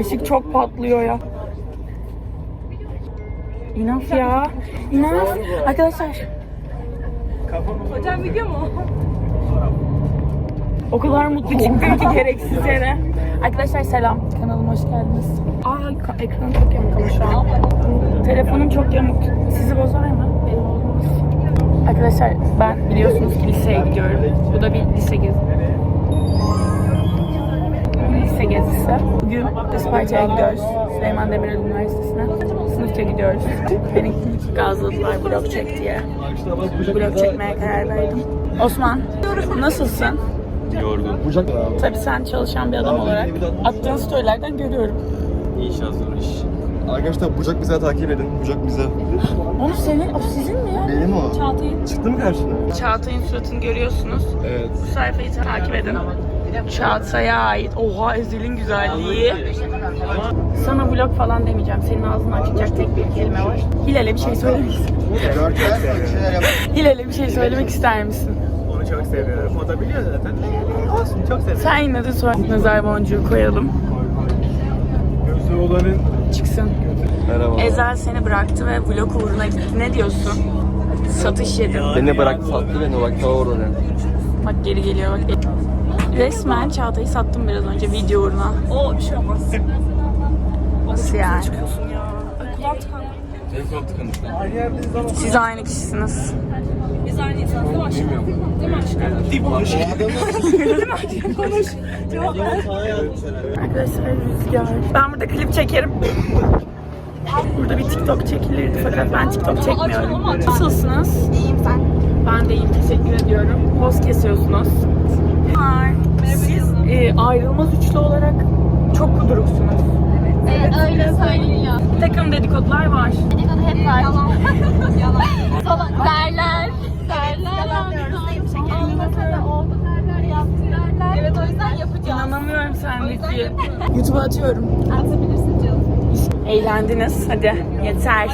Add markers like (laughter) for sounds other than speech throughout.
Işık çok patlıyor ya. İnaf ya. İnaf. Arkadaşlar. Hocam video mu? O kadar mutlu çıktım ki gereksiz yere. Arkadaşlar selam. Kanalıma hoş geldiniz. Aa ekran çok yamuk ama şu an. Telefonum çok yamuk. Sizi bozar mı? Benim olmaz. Arkadaşlar ben biliyorsunuz ki liseye gidiyorum. Bu da bir lise gezisi. Gezisi. Bugün Isparta'ya gidiyoruz. Süleyman Demirel Üniversitesi'ne. Sınıfça gidiyoruz. Beni gazladılar vlog çek diye. Vlog çekmeye karar verdim. Osman, nasılsın? Yorgun. Tabii sen çalışan bir adam olarak attığın storylerden görüyorum. İş hazır iş. Arkadaşlar Bucak bize takip edin. Bucak bize. (gasps) Onu senin, o sizin mi ya? Benim o. Çağatay'ın. Çıktı mı karşına? Çağatay'ın suratını görüyorsunuz. Evet. Bu sayfayı takip edin. Çağatay'a ait. Oha Ezel'in güzelliği. Sana vlog falan demeyeceğim. Senin ağzından çıkacak tek bir kelime var. Hilal'e bir şey söylemek ister Hilal'e bir şey söylemek ister misin? Onu çok seviyorum. O da biliyor zaten. Olsun çok seviyorum. Sen yine de sonra nazar boncuğu koyalım. Gözü olanın Çıksın. Merhaba. Ezel seni bıraktı ve vlog uğruna gitti. Ne diyorsun? Satış yedin. Beni bıraktı sattı beni bak ta oraya. Bak geri geliyor bak. Resmen Çağatay'ı sattım biraz önce video uğruna. O bir şey olmaz. Nasıl yani? Çıkıyorsun ya. Kulağım tıkandı. Benim kolum tıkandı. Siz aynı kişisiniz. Biz aynı insanız değil mi aşkım? Değil mi aşkım? (laughs) Değil mi aşkım? Konuş. Cevap ver. Arkadaşlar rüzgar. Ben burada klip çekerim. Burada bir TikTok çekilirdi fakat ben TikTok çekmiyorum. Nasılsınız? İyiyim sen. Ben de iyiyim teşekkür ediyorum. Poz kesiyorsunuz. Hi. Siz e, ayrılmaz üçlü olarak çok kuduruksunuz. Evet öyle söyleniyor. Bir takım dedikodular var. Dedikodu hep var. Yalan. (laughs) Yalan. Falan derler. Derler. Olmasa da oldu derler, yaptı derler. Evet o yüzden yapacağız. İnanamıyorum sendeki. YouTube'a atıyorum. Atabilirsin canım. Eğlendiniz. Hadi yeter.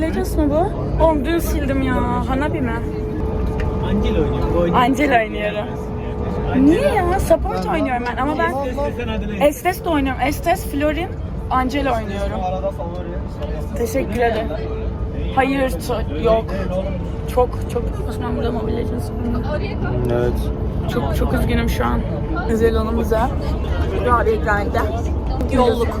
Legends mi bu? Oğlum dün sildim ya. Hanabi mi? Angel oynuyor. Bu oynuyor. Angel oynuyorum. Niye ya? Support oynuyorum ben ama ben. Estes de oynuyorum. Estes, Florin, Angel oynuyorum. Arada favori. Teşekkür ederim. Hayır, yok. Çok çok Osman burada Mobile Legends. Evet. Çok çok üzgünüm şu an. Özel Hanım'ıza. Rabia Grind'de. Yolluk.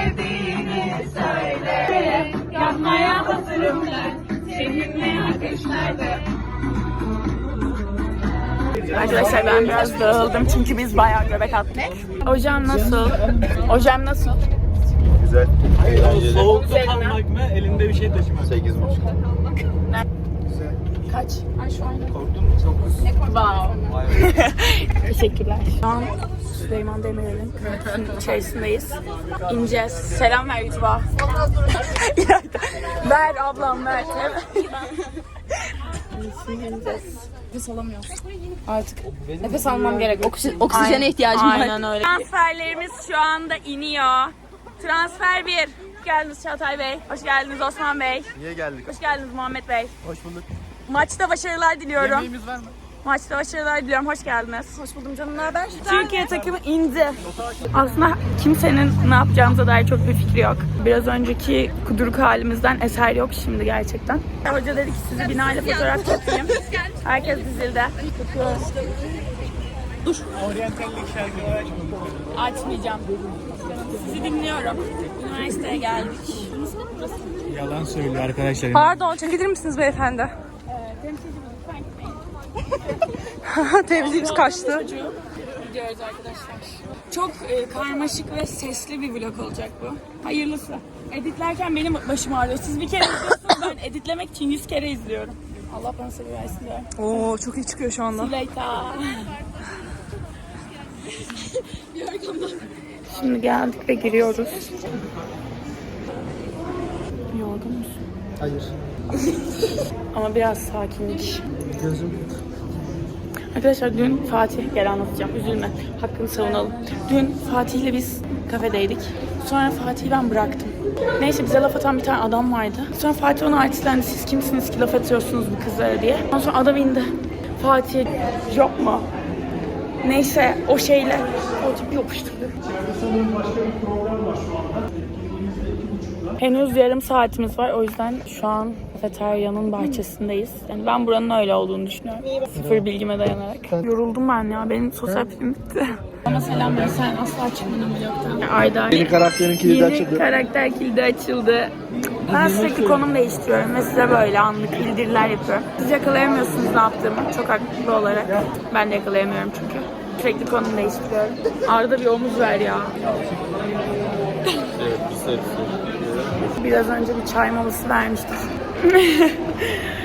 sevdiğini söyle. Yanmaya hazırım ben seninle ateşlerde. Arkadaşlar ben biraz dağıldım çünkü biz bayağı göbek attık. Hocam nasıl? Hocam nasıl? Güzel. Eğlenceli. Soğukta kalmak mı? Elinde bir şey taşımak. 8 buçuk. Kaç? Korktun mu? Çok Wow. (laughs) Teşekkürler. Şu an Süleyman Demirel'in içerisindeyiz. İneceğiz. Selam ver YouTube'a. (laughs) Ver ablam ver. İneceğiz. (laughs) Nefes alamıyorum. Artık Nefes almam gerek. Oksi- oksijene Aynen- ihtiyacım var. Aynen öyle. Transferlerimiz şu anda iniyor. Transfer 1. Hoş geldiniz Çağatay Bey. Hoş geldiniz Osman Bey. Niye geldik? Hoş geldiniz Muhammed Bey. Hoş bulduk. Maçta başarılar diliyorum. Yemeğimiz var mı? Maçta başarılar diliyorum. Hoş geldiniz. Hoş buldum canım. Ne haber? Türkiye takımı indi. Aslında kimsenin ne yapacağımıza dair çok bir fikri yok. Biraz önceki kuduruk halimizden eser yok şimdi gerçekten. Hoca dedi ki sizi binayla fotoğraf çekeyim. Herkes dizildi. Tutuyorum. Oryantallik şarkıları açmadım. Açmayacağım. Sizi dinliyorum. Üniversiteye geldik. Yalan söylüyor arkadaşlar. Pardon çekilir misiniz beyefendi? (laughs) Temsilcimiz kaçtı. Gidiyoruz arkadaşlar. Çok e, karmaşık ve sesli bir vlog olacak bu. Hayırlısı. Editlerken benim başım ağrıyor. Siz bir kere izliyorsunuz ben editlemek için yüz kere izliyorum. Allah bana sabır versin diyorum. Oo çok iyi çıkıyor şu anda. Züleyta. (laughs) Şimdi geldik ve giriyoruz. Yorgun musun? Hayır. (laughs) Ama biraz sakinlik. Gözüm. Arkadaşlar dün Fatih gel anlatacağım üzülme hakkını savunalım. Dün Fatih'le biz kafedeydik. Sonra Fatih'i ben bıraktım. Neyse bize laf atan bir tane adam vardı. Sonra Fatih ona artistlendi siz kimsiniz ki laf atıyorsunuz bu kızlara diye. Ondan sonra adam indi. Fatih mu? Neyse o şeyle Fatih bir yapıştırdı. Henüz yarım saatimiz var. O yüzden şu an kafeteryanın bahçesindeyiz. Yani ben buranın öyle olduğunu düşünüyorum. Sıfır bilgime dayanarak. Yoruldum ben ya. Benim sosyal film bitti. Ama selam ben sen asla çıkmadın vlogdan. Ayda. Yeni karakterin kilidi Yeni açıldı. karakter kilidi açıldı. Ben sürekli konum değiştiriyorum ve size böyle anlık bildiriler yapıyorum. Siz yakalayamıyorsunuz ne yaptığımı çok haklı olarak. Ben de yakalayamıyorum çünkü. Sürekli konum değiştiriyorum. Arada bir omuz ver ya. Biraz önce bir çay molası vermiştik. (laughs)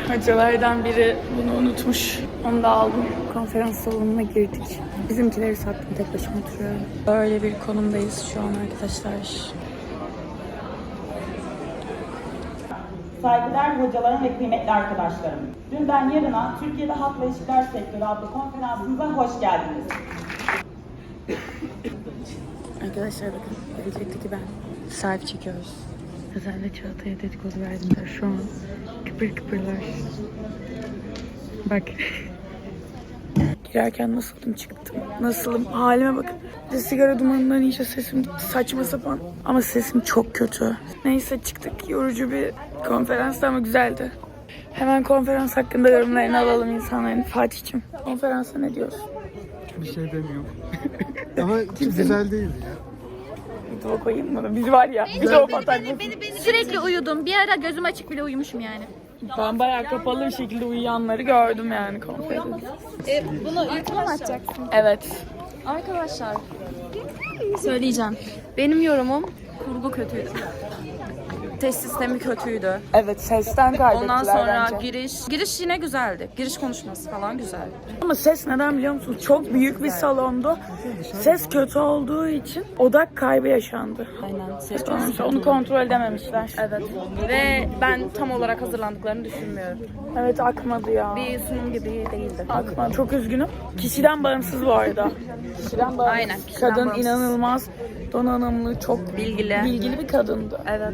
Hocalardan biri bunu unutmuş. Onu da aldım. Konferans salonuna girdik. Bizimkileri sattım tek başıma oturuyorum. Böyle bir konumdayız şu an arkadaşlar. Saygıdeğer hocalarım ve kıymetli arkadaşlarım. Dünden yarına Türkiye'de Halk ve İlişkiler Sektörü adlı konferansımıza hoş geldiniz. Arkadaşlar bakın gelecekteki ben. Selfie çekiyoruz. Özellikle Çağatay'a dedikodu verdiler şu an. Kıpır kıpırlar. Bak. Girerken nasıldım çıktım. Nasılım halime bakın. De sigara dumanından iyice sesim. Saçma sapan. Ama sesim çok kötü. Neyse çıktık. Yorucu bir konferanstı ama güzeldi. Hemen konferans hakkında yorumlarını alalım insanların. Fatih'cim konferansa ne diyorsun? Bir şey demiyorum. (laughs) Ama güzel değil ya. Video koyayım mı? Biz var ya. Bir de o patak. Sürekli uyudum. Bir ara gözüm açık bile uyumuşum yani. Ben bayağı kapalı bir şekilde uyuyanları gördüm yani konferans. bunu YouTube'a mı açacaksın? Evet. Arkadaşlar. Söyleyeceğim. Benim yorumum kurgu kötüydü. Test sistemi kötüydü. Evet sesten kaybettiler Ondan sonra bence. giriş. Giriş yine güzeldi. Giriş konuşması falan güzeldi. Ama ses neden biliyor musunuz? Çok büyük bir salondu. Ses kötü olduğu için odak kaybı yaşandı. Aynen. Ses Sonuçta Onu kontrol edememişler. Evet. Ve ben tam olarak hazırlandıklarını düşünmüyorum. Evet akmadı ya. Bir sunum gibi değildi. Akmadı. Çok üzgünüm. Kişiden bağımsız bu arada. Kişiden bağımsız. Aynen, kişiden Kadın bağımsız. inanılmaz donanımlı, çok Bilgili. bilgili bir kadındı. Evet.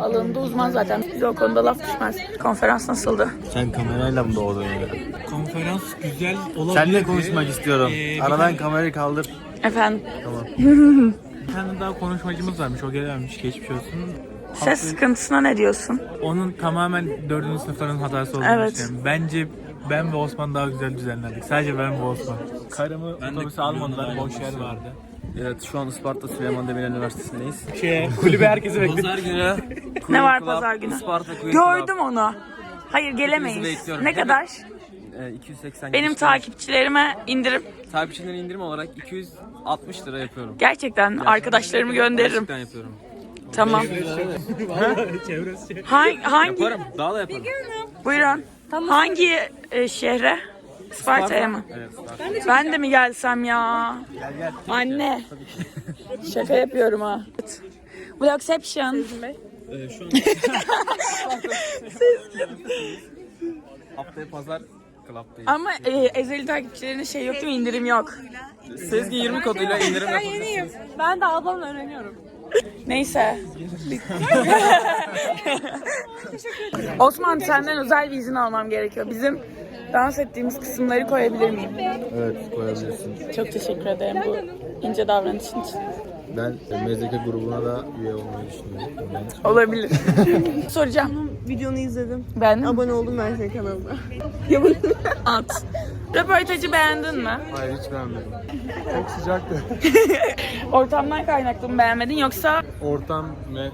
Alanında uzman zaten. Bize o konuda laf düşmez. Konferans nasıldı? Sen kamerayla mı doğdun ya? Konferans güzel olabilir. Seninle konuşmak istiyorum. Ee, Aradan kamerayı kaldır. Efendim? (laughs) Bir tane daha konuşmacımız varmış. O gelmemiş. Geçmiş olsun. Ses sıkıntısına ne diyorsun? Onun tamamen dördüncü sınıfların hatası olduğunu Evet. düşünüyorum. Bence ben ve Osman daha güzel düzenlendik. Sadece ben ve Osman. Karımı otobüse almadılar. Boş yer vardı. Evet şu an Isparta Süleyman Demirel Üniversitesi'ndeyiz. Şey, kulübe herkesi bekliyor. Pazar günü. (laughs) Ne var pazar günü? Isparta Queen Gördüm onu. Hayır gelemeyiz. Ne kadar? Club. Ee, 280 Benim takipçilerime indirim. Takipçilerin indirim olarak 260 lira yapıyorum. Gerçekten arkadaşlarımı gönderirim. Gerçekten yapıyorum. Tamam. Çevresi. Hangi, hangi? Yaparım. Daha da yaparım. Buyurun. Hangi e, şehre? Isparta'ya mı? Evet. Ben de mi gelsem ya? Anne. Şaka yapıyorum ha. Vlogception. Ee, şu an... (laughs) Haftaya pazar Club'dayız. Ama e, ezeli takipçilerine şey yok değil mi? İndirim yok. Sezgi 20 koduyla indirim yapabilirsiniz. Ben de ablamla öğreniyorum. Neyse. (laughs) Osman senden özel bir izin almam gerekiyor. Bizim dans ettiğimiz kısımları koyabilir miyim? Evet koyabilirsin. Çok teşekkür ederim bu ince davranışın için. Ben MZK grubuna da üye olmayı düşünüyorum. Olabilir. Soracağım. Videonu izledim. Ben de mi? Abone oldum ben senin kanalına. (laughs) at. Röportajı beğendin mi? Hayır hiç beğenmedim. Çok sıcaktı. (laughs) Ortamdan kaynaklı mı beğenmedin yoksa Ortam ve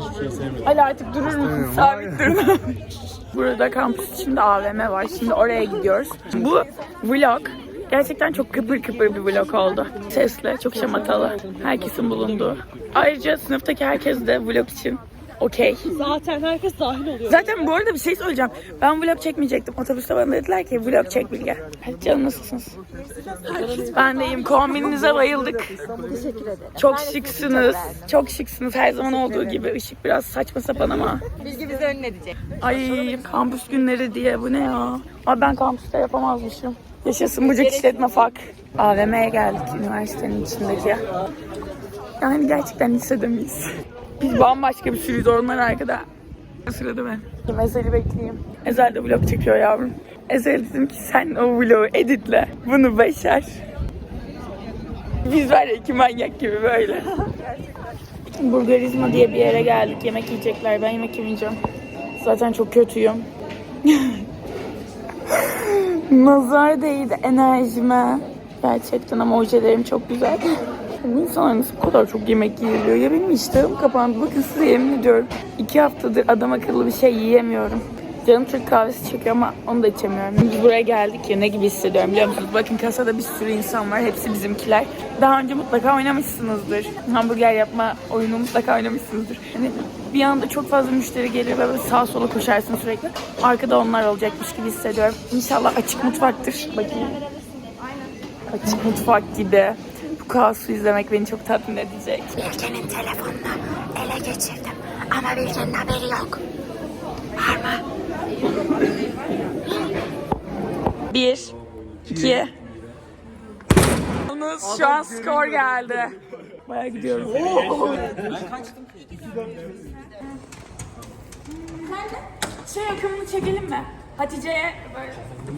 hiçbir şey sevmedim. Ali artık durur musun? İstemiyorum. Sabit durma. (laughs) Burada kampüs içinde AVM var. Şimdi oraya gidiyoruz. Bu vlog gerçekten çok kıpır kıpır bir vlog oldu. Sesle, çok şamatalı. Herkesin bulunduğu. Ayrıca sınıftaki herkes de vlog için okey. Zaten herkes dahil oluyor. Zaten bu arada bir şey söyleyeceğim. Ben vlog çekmeyecektim. Otobüste bana dediler ki vlog çek Bilge. Hadi canım nasılsınız? Ben de iyiyim. Kombininize bayıldık. Teşekkür ederim. Çok şıksınız. Çok şıksınız. Her zaman olduğu gibi. Işık biraz saçma sapan ama. Bilgi bizi önledecek. Ay kampüs günleri diye bu ne ya? Abi ben kampüste yapamazmışım. Yaşasın Bucak İşletme Fak. AVM'ye geldik üniversitenin içindeki. Yani gerçekten lisede miyiz? Biz bambaşka bir sürüyüz onlar arkada. Sırada ben. Ezel'i bekleyeyim. Ezel de vlog çekiyor yavrum. Ezel dedim ki sen o vlogu editle. Bunu başar. Biz var ya iki manyak gibi böyle. Bulgarizma diye bir yere geldik. Yemek yiyecekler. Ben yemek yemeyeceğim. Zaten çok kötüyüm. (laughs) Nazar değdi enerjime. Gerçekten ama ojelerim çok güzel. İnsanlar nasıl bu kadar çok yemek yiyebiliyor? Ya benim iştahım kapandı. Bakın size yemin ediyorum. iki haftadır adam akıllı bir şey yiyemiyorum. Canım Türk kahvesi çekiyor ama onu da içemiyorum. Biz buraya geldik ya ne gibi hissediyorum biliyor musunuz? Bakın kasada bir sürü insan var. Hepsi bizimkiler. Daha önce mutlaka oynamışsınızdır. Hamburger yapma oyunu mutlaka oynamışsınızdır. Hani bir anda çok fazla müşteri gelir ve sağa sola koşarsın sürekli. Arkada onlar olacakmış gibi hissediyorum. İnşallah açık mutfaktır. Bakayım. Açık mutfak gibi. Bu kaosu izlemek beni çok tatmin edecek. Bilge'nin telefonunu ele geçirdim. Ama Bilge'nin haberi yok. Var mı? Bir, iki. Yalnız şu an skor geldi. Baya gidiyoruz. Şey yakınını çekelim mi? Hatice'ye böyle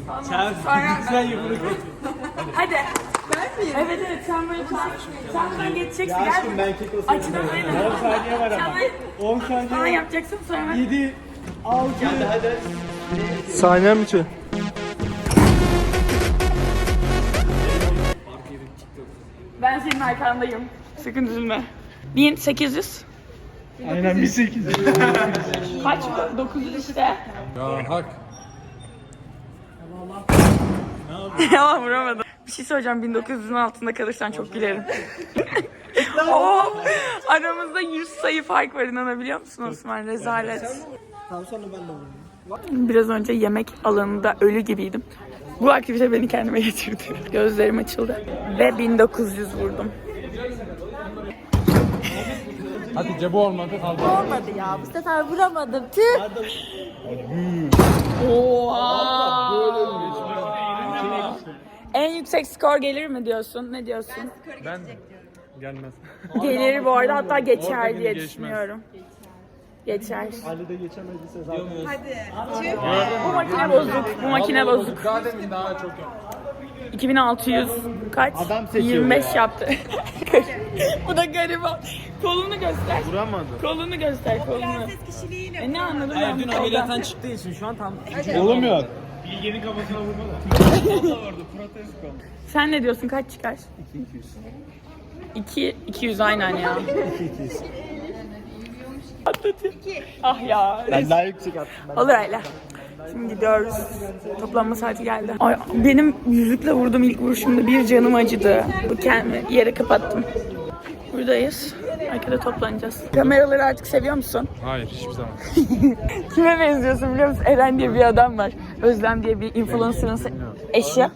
falan. Sonra- (laughs) Hadi. Ben miyim? Evet evet sen böyle sen, sen buradan geçeceksin. Ya aşkım ben kek Açıdan aynen. 10 saniye var ama. 10 saniye Bana yapacaksın sonra ben. 7, Saniye mi çı? Ben senin arkandayım. Sakın üzülme. 1800. Aynen bir sekiz. Kaç bu? 900 işte. Ya hak. Yalan (laughs) vuramadım. Bir şey söyleyeceğim 1900'ün altında kalırsan çok gülerim. Oo, aramızda 100 sayı fark var inanabiliyor musun Osman? Rezalet. Biraz önce yemek alanında ölü gibiydim. Bu aktivite beni kendime getirdi. Gözlerim açıldı. Ve 1900 vurdum. Hatice bu olmadı kaldı. Olmadı ya. Bu sefer vuramadım. Tüh. En yüksek skor gelir mi diyorsun? Ne diyorsun? Ben gelmez. (laughs) Gelir bu arada hatta geçer diye geçmez. düşünüyorum. Geçer. Ali de geçemediyse zaten. Bu makine bozuk. Bu makine bozuk. Daha demin daha çok yaptı. 2600 kaç? 25 yaptı. (laughs) Bu da gariban. Kolunu göster. Vuramadı. Kolunu göster kolunu. E ne anladım ben Dün ameliyattan çıktığı için şu an tam Oğlum yok. Bilge'nin kafasına vurma da. Sen ne diyorsun kaç çıkar? 2 200 aynen ya. 2 Ah ya. Ben daha yüksek attım. Olur öyle. Şimdi gidiyoruz. Toplanma saati geldi. Ay, benim yüzükle vurdum ilk vuruşumda bir canım acıdı. Bu kendimi yere kapattım. Buradayız. Arkada toplanacağız. Kameraları artık seviyor musun? Hayır hiçbir zaman. (laughs) Kime benziyorsun biliyor musun? Eren diye bir adam var. Özlem diye bir influencer'ın eşi.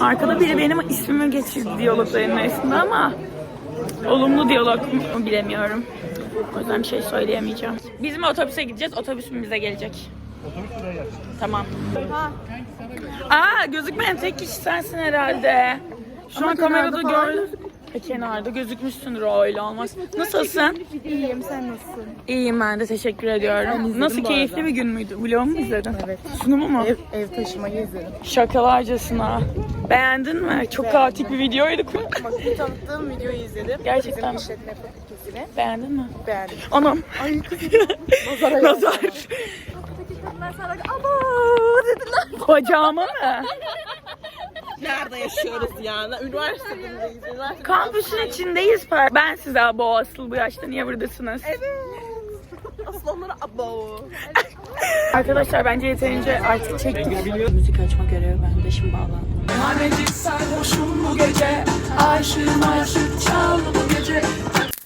Arkada biri benim ismimi geçirdi diyalogların arasında ama olumlu diyalog mu bilemiyorum. O yüzden bir şey söyleyemeyeceğim. Bizim otobüse gideceğiz. Otobüsüm bize gelecek. Otobüs buraya gelecek. Tamam. Aa gözükmeyen tek kişi sensin herhalde. Şu an kamerada gördüm. E, kenarda gözükmüşsündür o öyle olmaz. Nasılsın? İyiyim sen nasılsın? İyiyim ben de teşekkür ediyorum. Nasıl keyifli bir gün müydü? Vlogu mu izledin? Evet. Sunumu mu? Ev, ev taşımayı izledim. Şakalarcasına. Beğendin mi? Çok kaotik bir videoydu. Bak bu tanıttığım videoyu izledim. Gerçekten. Bizim işletme fakültesini Beğendin mi? beğendim. Anam. Ay kızım. (laughs) Nazar. Kapıdaki kadınlar sana abo dediler. Bacağıma mı? (laughs) Nerede yaşıyoruz yani? Üniversitedeyiz. Üniversite Kampüsün içindeyiz. Ben size abo asıl bu yaşta niye buradasınız? aslanları abo. (laughs) Arkadaşlar bence yeterince artık çektik. Müzik açma görevi bende şimdi bağlandım.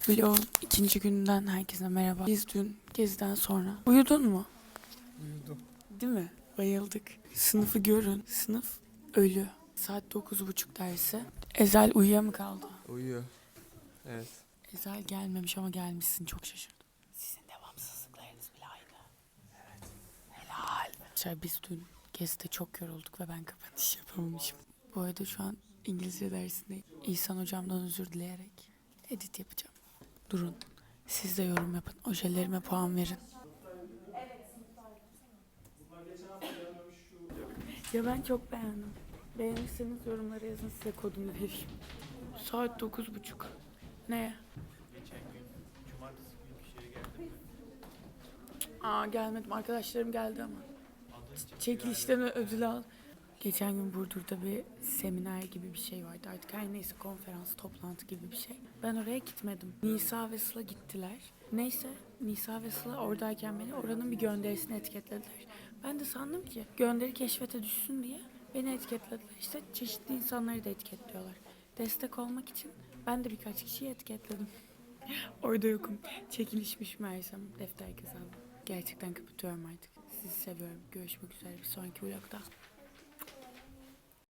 Vlogun ikinci gününden herkese merhaba. Biz dün geziden sonra. Uyudun mu? Uyudum. Değil mi? Bayıldık. Sınıfı görün. Sınıf ölü. Saat dokuz buçuk dersi. Ezel uyuya mı kaldı? Uyuyor. Evet. Ezel gelmemiş ama gelmişsin çok şaşırdım. Sizin devamsızlıklarınız bile aynı. Evet. Helal. Arkadaşlar biz dün gezide çok yorulduk ve ben kapanış yapamamışım. Bu arada şu an İngilizce dersindeyim. İhsan hocamdan özür dileyerek edit yapacağım. Durun. Siz de yorum yapın. Ojelerime puan verin. Ya ben çok beğendim. Beğenirseniz yorumlara yazın size kodunu vereyim. Saat dokuz buçuk. Ne? Aa gelmedim. Arkadaşlarım geldi ama. Çekilişten ödül al. Geçen gün Burdur'da bir seminer gibi bir şey vardı. Artık her neyse konferans, toplantı gibi bir şey. Ben oraya gitmedim. Nisa ve Sıla gittiler. Neyse Nisa ve Sıla oradayken beni oranın bir gönderisine etiketlediler. Ben de sandım ki gönderi keşfete düşsün diye beni etiketlediler. İşte çeşitli insanları da etiketliyorlar. Destek olmak için ben de birkaç kişiyi etiketledim. (laughs) Orada yokum. Çekilişmiş meğersem defter kazandım. Gerçekten kapatıyorum artık. Sizi seviyorum. Görüşmek üzere bir sonraki vlogda.